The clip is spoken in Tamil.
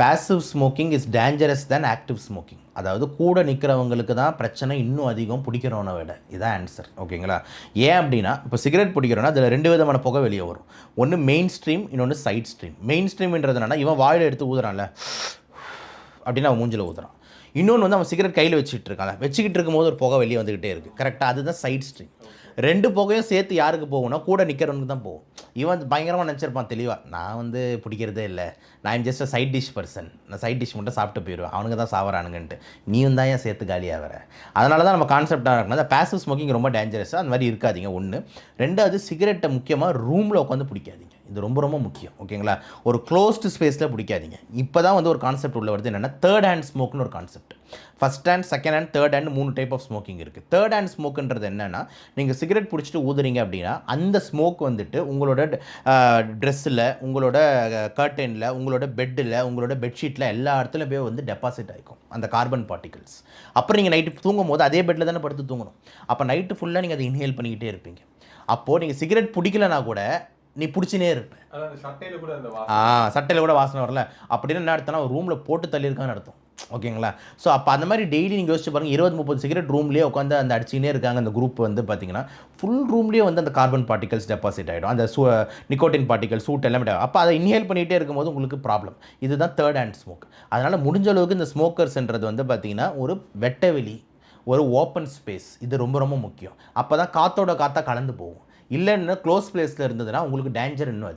Passive smoking is dangerous than active smoking அதாவது கூட நிற்கிறவங்களுக்கு தான் பிரச்சனை இன்னும் அதிகம் பிடிக்கிறவனை விட. இதான் ஆன்சர் ஓகேங்களா ஏன் அப்படின்னா இப்போ சிகரெட் பிடிக்கிறோன்னா அதில் ரெண்டு விதமான புகை வெளியே வரும். ஒன்று மெயின் ஸ்ட்ரீம் இன்னொன்று சைட் ஸ்ட்ரீம் மெயின் ஸ்ட்ரீம்ன்றது என்னன்னா இவன் வாயில் எடுத்து ஊதுறான்ல. அப்படின்னு அவன் மூஞ்சில் ஊதுறான். இன்னொன்று வந்து அவன் சிகரெட் கையில் வச்சுக்கிட்டு இருக்கான் வச்சுக்கிட்டு இருக்கும்போது ஒரு புகை வெளியே வந்துக்கிட்டே இருக்குது கரெக்டாக அதுதான் சைட் ஸ்ட்ரீம் ரெண்டு புகையும் சேர்த்து யாருக்கு போகும்னா கூட நிற்கிறவனுக்கு தான் போகும். இவன் பயங்கரமாக நினச்சிருப்பான் தெளிவாக நான் வந்து பிடிக்கிறதே இல்லை. நான் just a side dish person நான் சைட் டிஷ் மட்டும் சாப்பிட்டு போயிடுவேன். அவனுங்க தான் சாவறானுங்கன்ட்டு. நீயும் தான் ஏன் சேர்த்து காலியாக வர? அதனால தான் நம்ம கான்செப்டாக இருக்கணும். அந்த பேசிவ் ஸ்மோக்கிங் ரொம்ப டேஞ்சரஸாக அந்த மாதிரி இருக்காதீங்க. ஒன்று ரெண்டாவது சிகரெட்டை முக்கியமாக ரூமில் உட்காந்து பிடிக்காதீங்க. இது ரொம்ப ரொம்ப முக்கியம். ஓகேங்களா ஒரு க்ளோஸ்டு ஸ்பேஸில் பிடிக்காதீங்க. இப்போ தான் வந்து ஒரு கான்செப்ட் உள்ள வருது. என்னென்னா தேர்ட் ஹேண்ட் ஸ்மோக்னு ஒரு concept first hand second hand third hand மூணு டைப் ஆஃப் ஸ்மோக்கிங் இருக்குது தேர்ட் ஹேண்ட் ஸ்மோக்குன்றது என்னென்னா நீங்கள் சிகரெட் பிடிச்சிட்டு ஊதுறீங்க அப்படின்னா அந்த ஸ்மோக் வந்துட்டு உங்களோட ட்ரெஸ்ஸில் உங்களோட கர்டனில் உங்களோட பெட்டில் உங்களோட பெட்ஷீட்டில் எல்லா இடத்துலையும் போய் வந்து டெபாசிட் ஆகிக்கும் அந்த கார்பன் பார்ட்டிகல்ஸ் அப்புறம் நீங்கள் நைட்டு தூங்கும் போது அதே பெட்டில் தானே படுத்து தூங்கணும். அப்போ நைட்டு ஃபுல்லாக நீங்கள் அதை இன்ஹேல் பண்ணிக்கிட்டே இருப்பீங்க. அப்போது நீங்கள் சிகரெட் பிடிக்கலனா கூட நீ பிடிச்சினே இருப்ப. அதான் அந்த சட்டையில கூட அந்த ஆ சட்டையில் கூட வாசனை வரல. அப்படின்னு என்ன அர்த்தம்னா ரூமில் போட்டு தள்ளியிருக்கான்னு அர்த்தம். ஓகேங்களா? ஸோ அப்போ அந்த மாதிரி டெய்லி நீங்கள் யோசிச்சு பாருங்கள் இருபது முப்பது சிகரெட் ரூம்லேயே உட்காந்து அந்த அடிச்சுக்கினே இருக்காங்க அந்த குரூப் வந்து பார்த்தீங்கன்னா ஃபுல் ரூம்லேயே வந்து அந்த கார்பன் பார்ட்டிகல்ஸ் டெபாசிட் ஆகிடும் அந்த சூ நிக்கோட்டின் பார்ட்டிகல் சூட் எல்லாமே அப்போ அதை இன்ஹேல் பண்ணிகிட்டே இருக்கும்போது உங்களுக்கு ப்ராப்ளம் இதுதான் தேர்ட் ஹேண்ட் ஸ்மோக் அதனால் முடிஞ்ச அளவுக்கு இந்த ஸ்மோக்கர்ஸ்ன்றது வந்து பார்த்திங்கன்னா ஒரு வெட்ட வெளி ஒரு ஓப்பன் ஸ்பேஸ் இது ரொம்ப ரொம்ப முக்கியம். அப்போ தான் காற்றோட காற்றா கலந்து போகும். இல்லைன்னா க்ளோஸ் பிளேஸில் இருந்ததுன்னா உங்களுக்கு டேஞ்சர் இன்னும் அதிகம்.